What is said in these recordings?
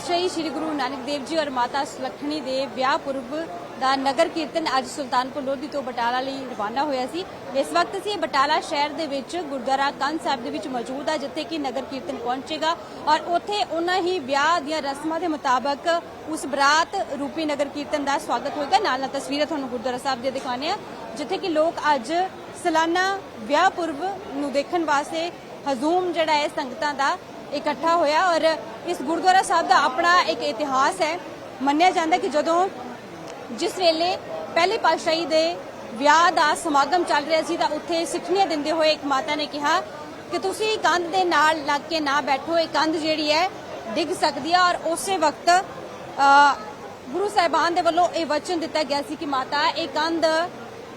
ਸ੍ਰੀ ਗੁਰੂ ਨਾਨਕ ਦੇਵ ਜੀ ਔਰ ਮਾਤਾ ਸੁਲੱਖਣੀ ਦੇ ਵਿਆਹ ਪੁਰਬ ਦਾ ਨਗਰ ਕੀਰਤਨ ਅੱਜ ਸੁਲਤਾਨਪੁਰ ਲੋਧੀ ਤੋਂ ਬਟਾਲਾ ਲਈ ਰਵਾਨਾ ਹੋਇਆ ਸੀ। ਇਸ ਵਕਤ ਅਸੀਂ ਬਟਾਲਾ ਸ਼ਹਿਰ ਦੇ ਵਿੱਚ ਗੁਰਦੁਆਰਾ ਕੰਨ ਸਾਹਿਬ ਦੇ ਵਿੱਚ ਮੌਜੂਦ ਆ, ਜਿੱਥੇ ਕਿ ਨਗਰ ਕੀਰਤਨ ਪਹੁੰਚੇਗਾ ਔਰ ਉੱਥੇ ਉਹਨਾਂ ਹੀ ਵਿਆਹ ਦੀਆਂ ਰਸਮਾਂ ਦੇ ਮੁਤਾਬਕ ਉਸ ਬਰਾਤ ਰੂਪੀ ਨਗਰ ਕੀਰਤਨ ਦਾ ਸਵਾਗਤ ਹੋਏਗਾ। ਨਾਲ ਨਾਲ ਤਸਵੀਰਾਂ ਤੁਹਾਨੂੰ ਗੁਰਦੁਆਰਾ ਸਾਹਿਬ ਦੇ ਦਿਖਾਉਂਦੇ ਆ ਜਿੱਥੇ ਕਿ ਲੋਕ ਅੱਜ ਸਾਲਾਨਾ ਵਿਆਹ ਪੁਰਬ ਨੂੰ ਦੇਖਣ ਵਾਸਤੇ ਹਜ਼ੂਮ ਜਿਹੜਾ ਹੈ ਸੰਗਤਾਂ ਦਾ ਇਕੱਠਾ ਹੋਇਆ ਔਰ ਇਸ ਗੁਰਦੁਆਰਾ ਸਾਹਿਬ ਦਾ ਆਪਣਾ ਇੱਕ ਇਤਿਹਾਸ ਹੈ। ਮੰਨਿਆ ਜਾਂਦਾ ਕਿ ਜਦੋਂ ਜਿਸ ਵੇਲੇ ਪਹਿਲੇ ਪਾਤਸ਼ਾਹੀ ਦੇ ਵਿਆਹ ਦਾ ਸਮਾਗਮ ਚੱਲ ਰਿਹਾ ਸੀ ਤਾਂ ਉੱਥੇ ਸਿੱਠਣੀਆਂ ਦਿੰਦੇ ਹੋਏ ਇੱਕ ਮਾਤਾ ਨੇ ਕਿਹਾ ਕਿ ਤੁਸੀਂ ਕੰਧ ਦੇ ਨਾਲ ਲੱਗ ਕੇ ਨਾ ਬੈਠੋ, ਇਹ ਕੰਧ ਜਿਹੜੀ ਹੈ ਡਿੱਗ ਸਕਦੀ ਹੈ ਔਰ ਉਸੇ ਵਕਤ ਗੁਰੂ ਸਾਹਿਬਾਨ ਦੇ ਵੱਲੋਂ ਇਹ ਵਚਨ ਦਿੱਤਾ ਗਿਆ ਸੀ ਕਿ ਮਾਤਾ, ਇਹ ਕੰਧ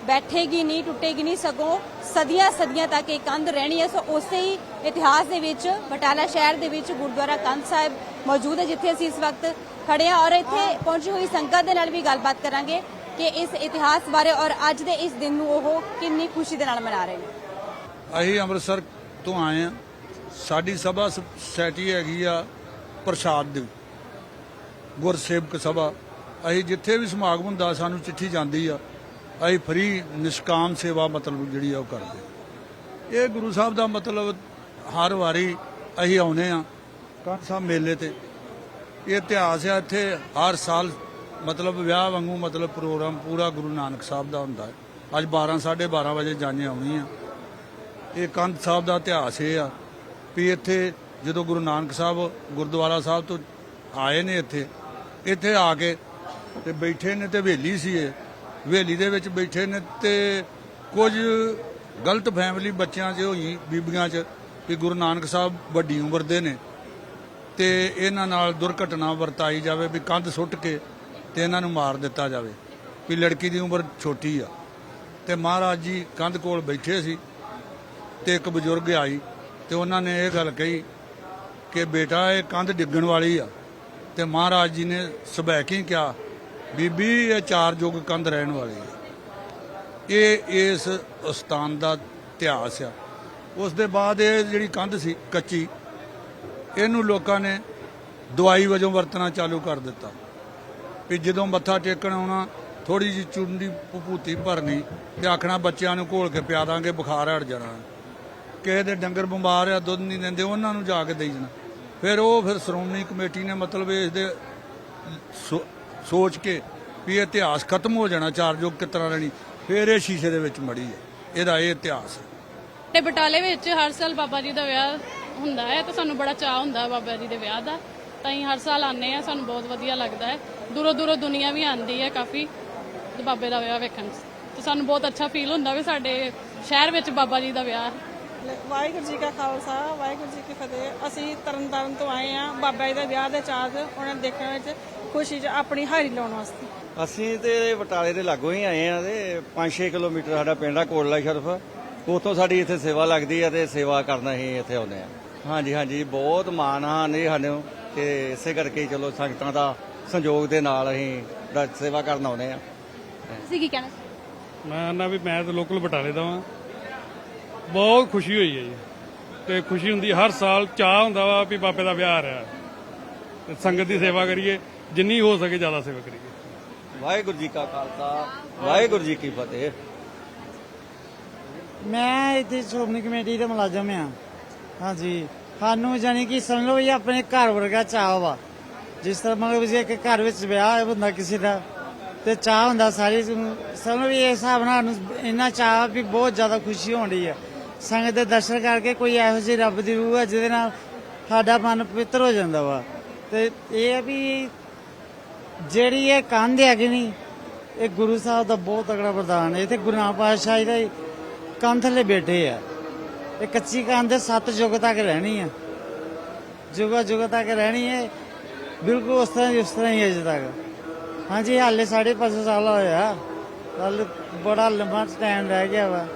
ਬੈਠੇਗੀ ਨਹੀਂ, ਟੁੱਟੇਗੀ ਨਹੀਂ ਸਗੋਂ ਸਦੀਆਂ ਸਦੀਆਂ ਤੱਕ ਇਹ ਕੰਧ ਰਹਿਣੀ ਹੈ। ਸੋ ਉਸੇ ਹੀ ਇਤਿਹਾਸ ਦੇ ਵਿੱਚ, ਬਟਾਲਾ ਸ਼ਹਿਰ ਦੇ ਵਿੱਚ ਗੁਰਦੁਆਰਾ ਕੰਧ ਸਾਹਿਬ ਮੌਜੂਦ ਹੈ, ਜਿੱਥੇ ਅਸੀਂ ਇਸ ਵਕਤ ਖੜੇ ਹਾਂ ਔਰ ਇੱਥੇ ਪਹੁੰਚੀ ਹੋਈ ਸੰਗਤ ਦੇ ਨਾਲ ਵੀ ਗੱਲਬਾਤ ਕਰਾਂਗੇ ਕਿ ਇਸ ਇਤਿਹਾਸ ਬਾਰੇ ਔਰ ਅੱਜ ਦੇ ਇਸ ਦਿਨ ਨੂੰ ਉਹ ਕਿੰਨੀ ਖੁਸ਼ੀ ਦੇ ਨਾਲ ਮਨਾ ਰਹੇ ਨੇ। ਅਸੀਂ ਅੰਮ੍ਰਿਤਸਰ ਤੋਂ ਆਏ ਆ ਸਾਡੀ ਸਭਾ ਸੁਸਾਇਟੀ ਹੈਗੀ ਆ ਪ੍ਰਸ਼ਾਦ ਦੀ, ਗੁਰਸੇਵਕ ਸਭਾ। ਅਸੀਂ ਜਿੱਥੇ ਵੀ ਸਮਾਗਮ ਹੁੰਦਾ, ਸਾਨੂੰ ਚਿੱਠੀ ਜਾਂਦੀ ਆ। ਅਸੀਂ ਫਰੀ ਨਿਸ਼ਕਾਮ ਸੇਵਾ ਮਤਲਬ ਜਿਹੜੀ ਆ ਉਹ ਕਰਦੇ ਇਹ ਗੁਰੂ ਸਾਹਿਬ ਦਾ ਮਤਲਬ ਹਰ ਵਾਰੀ ਅਸੀਂ ਆਉਨੇ ਆ ਕੰਨ ਸਾਹਿਬ ਮੇਲੇ ਤੇ। ਇਹ ਇਤਿਹਾਸ ਆ, ਇੱਥੇ ਹਰ ਸਾਲ ਮਤਲਬ ਵਿਆਹ ਵਾਂਗੂ ਮਤਲਬ ਪ੍ਰੋਗਰਾਮ ਪੂਰਾ ਗੁਰੂ ਨਾਨਕ ਸਾਹਿਬ ਦਾ ਹੁੰਦਾ ਹੈ। ਅੱਜ 12 12:30 ਵਜੇ ਜਾਣੇ ਆਉਣੀ ਆ। ਇਹ ਕੰਧ ਸਾਹਿਬ ਦਾ ਇਤਿਹਾਸ ਇਹ ਆ ਵੀ ਇੱਥੇ ਜਦੋਂ ਗੁਰੂ ਨਾਨਕ ਸਾਹਿਬ ਗੁਰਦੁਆਰਾ ਸਾਹਿਬ ਤੋਂ ਆਏ ਨੇ ਇੱਥੇ ਇੱਥੇ ਆ ਕੇ ਤੇ ਬੈਠੇ ਨੇ ਤੇ ਹਵੇਲੀ ਸੀ ਇਹ। ਹਵੇਲੀ ਦੇ ਵਿੱਚ ਬੈਠੇ ਨੇ ਤੇ ਕੁਝ ਗਲਤ ਫੈਮਿਲੀ ਬੱਚਿਆਂ 'ਚ ਹੋਈ, ਬੀਬੀਆਂ 'ਚ, ਵੀ ਗੁਰੂ ਨਾਨਕ ਸਾਹਿਬ ਵੱਡੀ ਉਮਰ ਦੇ ਨੇ। ਤੇ ਇਹਨਾਂ ਨਾਲ ਦੁਰਘਟਨਾ ਵਰਤਾਈ ਜਾਵੇ, ਵੀ ਕੰਧ ਸੁੱਟ ਕੇ ਤੇ ਇਹਨਾਂ ਨੂੰ ਮਾਰ ਦਿੱਤਾ ਜਾਵੇ, ਵੀ ਲੜਕੀ ਦੀ ਉਮਰ ਛੋਟੀ ਆ। ਤੇ ਮਹਾਰਾਜ ਜੀ ਕੰਧ ਕੋਲ ਬੈਠੇ ਸੀ ਤੇ ਇੱਕ ਬਜ਼ੁਰਗ ਆਈ ਤੇ ਉਹਨਾਂ ਨੇ ਇਹ ਗੱਲ ਕਹੀ ਕਿ ਬੇਟਾ, ਇਹ ਕੰਧ ਡਿੱਗਣ ਵਾਲੀ ਆ। ਤੇ ਮਹਾਰਾਜ ਜੀ ਨੇ ਸਬੈਕੀ ਕਿਹਾ? ਬੀਬੀ, ਇਹ ਚਾਰ ਯੁੱਗ ਕੰਧ ਰਹਿਣ ਵਾਲੀ ਆ ਇਹ ਇਸ ਸਥਾਨ ਦਾ ਇਤਿਹਾਸ ਆ। ਉਸ ਦੇ ਬਾਅਦ ਇਹ ਜਿਹੜੀ ਕੰਧ ਸੀ ਕੱਚੀ, ਇਹਨੂੰ ਲੋਕਾਂ ਨੇ ਦਵਾਈ ਵਜੋਂ ਵਰਤਣਾ ਚਾਲੂ ਕਰ ਦਿੱਤਾ। ਵੀ ਜਦੋਂ ਮੱਥਾ ਟੇਕਣ ਆਉਣਾ ਥੋੜੀ ਜਿਹੀ ਚੁੰਡੀ ਭੂਤੀ ਭਰਨੀ ਤੇ ਆਖਣਾ, ਬੱਚਿਆਂ ਨੂੰ ਘੋਲ ਕੇ ਪਿਆ ਦਾਂਗੇ, ਬੁਖਾਰ ਹਟ ਜਾਣਾ। ਕਿਸੇ ਦੇ ਡੰਗਰ ਬਿਮਾਰ ਆ, ਦੁੱਧ ਨਹੀਂ ਦਿੰਦੇ, ਉਹਨਾਂ ਨੂੰ ਜਾ ਕੇ ਦੇਈ ਜਾਣਾ। ਫਿਰ ਉਹ ਫਿਰ ਸ਼੍ਰੋਮਣੀ ਕਮੇਟੀ ਨੇ ਮਤਲਬ ਇਸ ਦੇ ਸੋ- ਸੋਚ ਕੇ ਵੀ ਇਹ ਇਤਿਹਾਸ ਖਤਮ ਹੋ ਜਾਣਾ ਚਾਰ ਯੁੱਗ ਕਿਸ ਤਰ੍ਹਾਂ ਰਹਿਣੀ ਫਿਰ ਇਹ ਸ਼ੀਸ਼ੇ ਦੇ ਵਿੱਚ ਮੜੀ ਹੈ। ਇਹਦਾ ਇਹ ਇਤਿਹਾਸ ਹੈ। ਤੇ ਬਟਾਲੇ ਵਿੱਚ ਹਰ ਸਾਲ ਬਾਬਾ ਜੀ ਦਾ ਵਿਆਹ ਹੁੰਦਾ ਹੈ ਤੇ ਸਾਨੂੰ ਬੜਾ ਚਾਹ ਹੁੰਦਾ ਹੈ ਬਾਬਾ ਜੀ ਦੇ ਵਿਆਹ ਦਾ। ਤਾਂ ਅਸੀਂ ਹਰ ਸਾਲ ਆਨੇ ਆ ਸਾਨੂੰ ਬਹੁਤ ਵਧੀਆ ਲੱਗਦਾ ਹੈ। ਦੂਰੋਂ ਦੂਰੋਂ ਦੁਨੀਆ ਵੀ ਆਂਦੀ ਹੈ ਕਾਫੀ ਤੇ ਬਾਬੇ ਦਾ ਵਿਆਹ ਵੇਖਣ ਤੇ ਸਾਨੂੰ ਬਹੁਤ ਅੱਛਾ ਫੀਲ ਹੁੰਦਾ ਵੀ ਸਾਡੇ ਸ਼ਹਿਰ ਵਿੱਚ ਬਾਬਾ ਜੀ ਦਾ ਵਿਆਹ ਵਾਹਿਗੁਰੂ ਜੀ ਕਾ ਖਾਲਸਾ ਵਾਹਿਗੁਰੂ ਜੀ ਕੀ ਫਤਿਹ। ਅਸੀਂ ਤਰਨਤਾਰਨ ਤੋਂ ਆਏ ਆ ਬਾਬਾ ਜੀ ਦੇ ਵਿਆਹ ਦੇ ਚਾਅ 'ਚ ਉਹਨਾਂ ਦੇਖਣ ਵਿੱਚ। ਖੁਸ਼ੀ 'ਚ ਆਪਣੀ ਹਾਜ਼ਰੀ ਲਾਉਣ ਵਾਸਤੇ। ਅਸੀਂ ਤੇ ਬਟਾਲੇ ਦੇ ਲਾਗੋਂ ਹੀ ਆਏ ਆ ਤੇ 5-6 ਕਿਲੋਮੀਟਰ ਸਾਡਾ ਪਿੰਡ ਆ ਕੋਟਲਾ ਸ਼ਰਫ। ਉਤੋਂ ਸਾਡੀ ਇੱਥੇ ਸੇਵਾ ਲੱਗਦੀ ਆ ਤੇ ਸੇਵਾ ਕਰਨ ਅਸੀਂ ਇੱਥੇ ਆਉਂਦੇ ਆ। ਹਾਂਜੀ ਹਾਂਜੀ ਬਹੁਤ ਮਾਣ ਆ ਨੇ ਸਾਨੂੰ ਤੇ ਇਸੇ ਕਰਕੇ ਹੀ ਚਲੋ ਸੰਗਤਾਂ ਦਾ ਸੰਯੋਗ ਦੇ ਨਾਲ ਅਸੀਂ ਦਾ ਸੇਵਾ ਕਰਨ ਆਉਂਦੇ ਆ। ਤੁਸੀਂ ਕੀ ਕਹਿਣਾ ਮੈਂ ਨਾ ਵੀ ਮੈਂ ਤਾਂ ਲੋਕਲ ਬਟਾਲੇ ਦਾ ਵਾਂ। ਬਹੁਤ ਖੁਸ਼ੀ ਹੋਈ ਹੈ ਜੀ। ਤੇ ਖੁਸ਼ੀ ਹੁੰਦੀ ਹਰ ਸਾਲ ਚਾਹ ਹੁੰਦਾ ਵਾ ਵੀ ਬਾਬੇ ਦਾ ਵਿਆਹ ਆ ਰਿਹਾ। ਸੰਗਤ ਦੀ ਸੇਵਾ ਕਰੀਏ। ਜਿੰਨੀ ਹੋ ਸਕੇ ਜ਼ਿਆਦਾ ਸੇਵਾ ਕਰੀਏ। ਵਾਹਿਗੁਰੂ ਜੀ ਕਾ ਖਾਲਸਾ ਵਾਹਿਗੁਰੂ ਜੀ ਕੀ ਫਤਿਹ। ਮੈਂ ਇੱਥੇ ਸ਼੍ਰੋਮਣੀ ਕਮੇਟੀ ਦਾ ਮੁਲਾਜ਼ਮ ਆ ਹਾਂਜੀ। ਸਾਨੂੰ ਜਾਨੀ ਕਿ ਸਮਝ ਲਓ ਇਹ ਆਪਣੇ ਘਰ ਵਰਗਾ ਚਾਹ ਵਾ। ਜਿਸ ਤਰ੍ਹਾਂ ਮਤਲਬ ਜੇ ਇੱਕ ਘਰ ਵਿੱਚ ਵਿਆਹ ਹੁੰਦਾ ਕਿਸੇ ਦਾ ਤੇ ਚਾਹ ਹੁੰਦਾ ਸਾਰੀ ਸਮਝ ਲਓ ਵੀ ਇਸ ਹਿਸਾਬ ਨਾਲ ਇੰਨਾ ਚਾਹ ਵੀ ਬਹੁਤ ਜ਼ਿਆਦਾ ਖੁਸ਼ੀ ਹੋਣ ਹੈ ਸੰਗਤ ਦੇ ਦਰਸ਼ਨ ਕਰਕੇ ਕੋਈ ਇਹੋ ਜਿਹੀ ਰੱਬ ਦੀ ਰੂਹ ਹੈ ਜਿਹਦੇ ਨਾਲ ਸਾਡਾ ਮਨ ਪਵਿੱਤਰ ਹੋ ਜਾਂਦਾ ਵਾ। ਤੇ ਇਹ ਹੈ ਵੀ ਜਿਹੜੀ ਇਹ ਕੰਧ ਹੈਗੀ ਨਹੀਂ ਇਹ ਗੁਰੂ ਸਾਹਿਬ ਦਾ ਬਹੁਤ ਤਗੜਾ ਵਰਦਾਨ ਹੈ। ਇੱਥੇ ਗੁਰੂ ਨਾਨਕ ਪਾਤਸ਼ਾਹ ਜੀ ਦਾ ਹੀ ਕੰਧ ਥੱਲੇ ਬੈਠੇ ਆ। ਇਹ ਕੱਚੀ ਕੰਧ ਦੇ ਸੱਤ ਯੁੱਗ ਤੱਕ ਰਹਿਣੀ ਆ। ਜੁਗਾ ਜੁਗਾ ਤੱਕ ਰਹਿਣੀ ਹੈ। ਬਿਲਕੁਲ ਉਸ ਤਰ੍ਹਾਂ ਦੀ, ਉਸ ਤਰ੍ਹਾਂ ਹੀ ਹੈ ਅਜੇ ਤੱਕ। ਹਾਂਜੀ, ਹਾਲੇ 5.5 ਸਾਲ ਹੋਇਆ। ਹਾਲੇ ਬੜਾ ਲੰਬਾ ਟਾਈਮ ਰਹਿ ਗਿਆ ਵਾ।